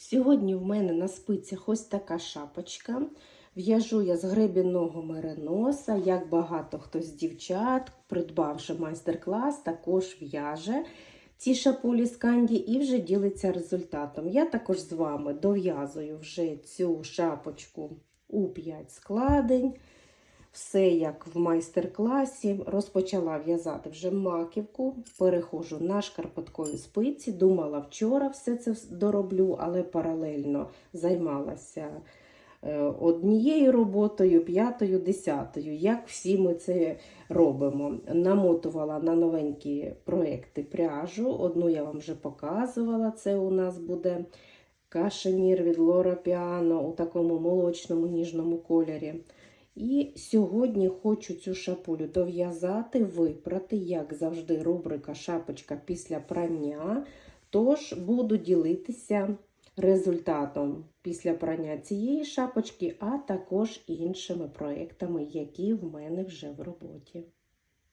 Сьогодні в мене на спицях ось така шапочка. В'яжу я з гребінного мериноса, як багато хто з дівчат, придбавши майстер-клас, також в'яже ці шапулі з і вже ділиться результатом. Я також з вами дов'язую вже цю шапочку у 5 складень. Все як в майстер-класі. Розпочала в'язати вже маківку, перехожу на шкарпеткові спиці. Думала, вчора все це дороблю, але паралельно займалася е, однією роботою, п'ятою, десятою. Як всі ми це робимо. Намотувала на новенькі проекти пряжу. Одну я вам вже показувала. Це у нас буде кашемір від Лора Піано у такому молочному ніжному кольорі. І сьогодні хочу цю шапулю дов'язати, випрати, як завжди, рубрика шапочка після прання. Тож буду ділитися результатом після прання цієї шапочки, а також іншими проектами, які в мене вже в роботі.